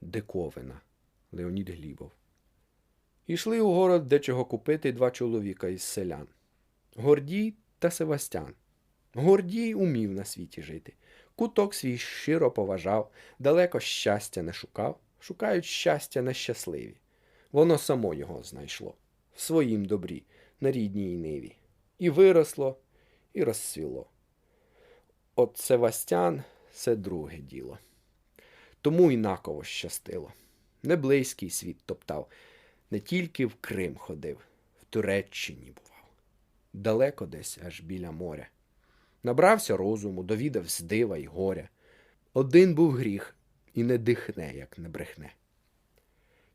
диковина. Леонід Глібов. Ішли у город дечого купити два чоловіка із селян Гордій та Севастян. Гордій умів на світі жити. Куток свій щиро поважав, далеко щастя не шукав, шукають щастя нещасливі. Воно само його знайшло в своїм добрі, на рідній ниві. І виросло, і розцвіло. От Севастян це друге діло. Тому інаково щастило. Не близький світ топтав, не тільки в Крим ходив, в Туреччині бував. Далеко десь аж біля моря. Набрався розуму, довідав дива й горя. Один був гріх, і не дихне, як не брехне.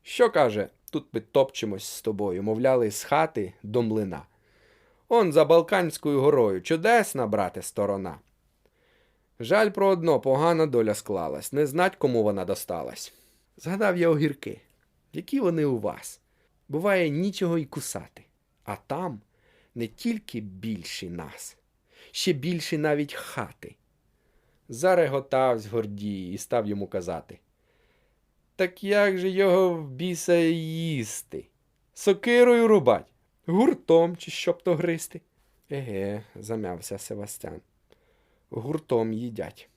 Що каже, тут ми топчемось з тобою, мовляли, з хати до млина. Он за Балканською горою чудесна, брате, сторона. Жаль про одно, погана доля склалась, не знать, кому вона досталась. Згадав я огірки, які вони у вас. Буває нічого й кусати, а там не тільки більші нас, ще більші навіть хати. Зареготавсь Гордій і став йому казати. Так як же його в біса їсти? Сокирою рубать, гуртом чи щоб то гристи? Еге, замявся Севастян. Гуртом їдять.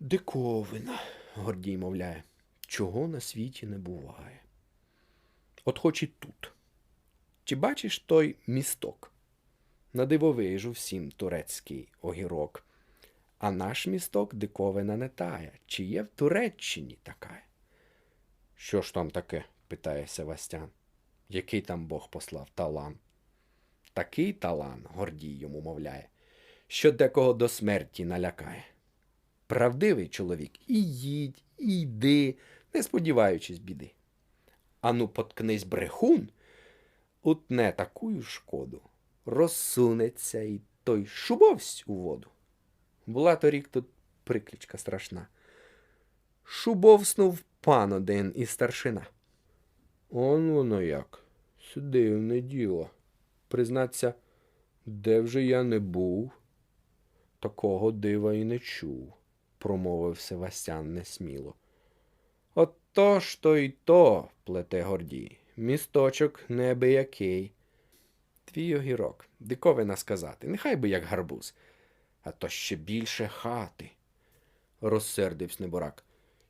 Диковина, Гордій мовляє, чого на світі не буває. От хоч і тут. Чи бачиш той місток? На дивовижу всім турецький огірок. А наш місток диковина не тая. Чи є в Туреччині така? Що ж там таке? питає Севастян. Який там Бог послав талан? Такий талан, Гордій йому мовляє, що декого до смерті налякає. Правдивий чоловік і їдь, і йди, не сподіваючись біди. Ану, поткнись брехун, утне такую шкоду, розсунеться і той шубовсь у воду. Була торік тут приклічка страшна. Шубовснув пан один і старшина. Он воно як. Дивне діло. Признаться, де вже я не був, такого дива і не чув, промовив Севастян несміло. От то ж то й то, плете Гордій, місточок небиякий. Твій огірок, диковина сказати, нехай би як гарбуз, а то ще більше хати. Розсердився неборак.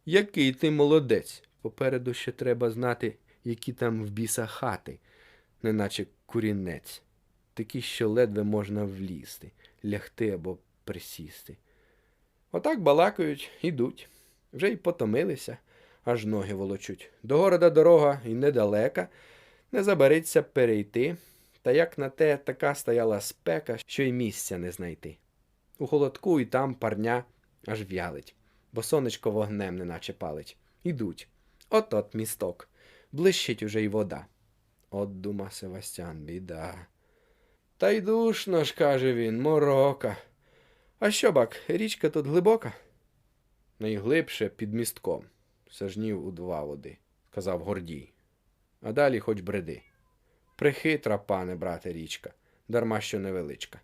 Який ти молодець. Попереду ще треба знати, які там в біса хати, неначе курінець. Такі, що ледве можна влізти, лягти або присісти. Отак балакають, ідуть. Вже й потомилися, аж ноги волочуть. До города дорога і недалека, не забариться перейти, та як на те така стояла спека, що й місця не знайти. У холодку і там парня аж в'ялить, бо сонечко вогнем неначе палить. Ідуть. От-от місток. Блищить уже й вода. От дума Севастян, біда. Та й душно ж, каже він, морока. А що бак, річка тут глибока? Найглибше під містком, сажнів у два води, сказав Гордій. А далі хоч бреди. Прихитра, пане, брате, річка, дарма що невеличка.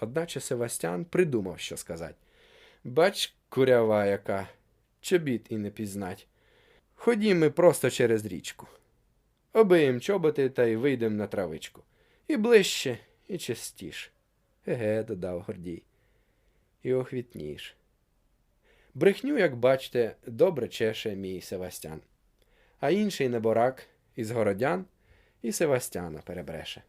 Одначе Севастян придумав, що сказати. Бач, курява яка, чобіт і не пізнать. Ходім ми просто через річку. Обиєм чоботи та й вийдем на травичку. І ближче, і частіш. Еге, додав Гордій. І охвітніш. Брехню, як бачите, добре чеше мій Севастян. А інший неборак із городян і Севастяна перебреше.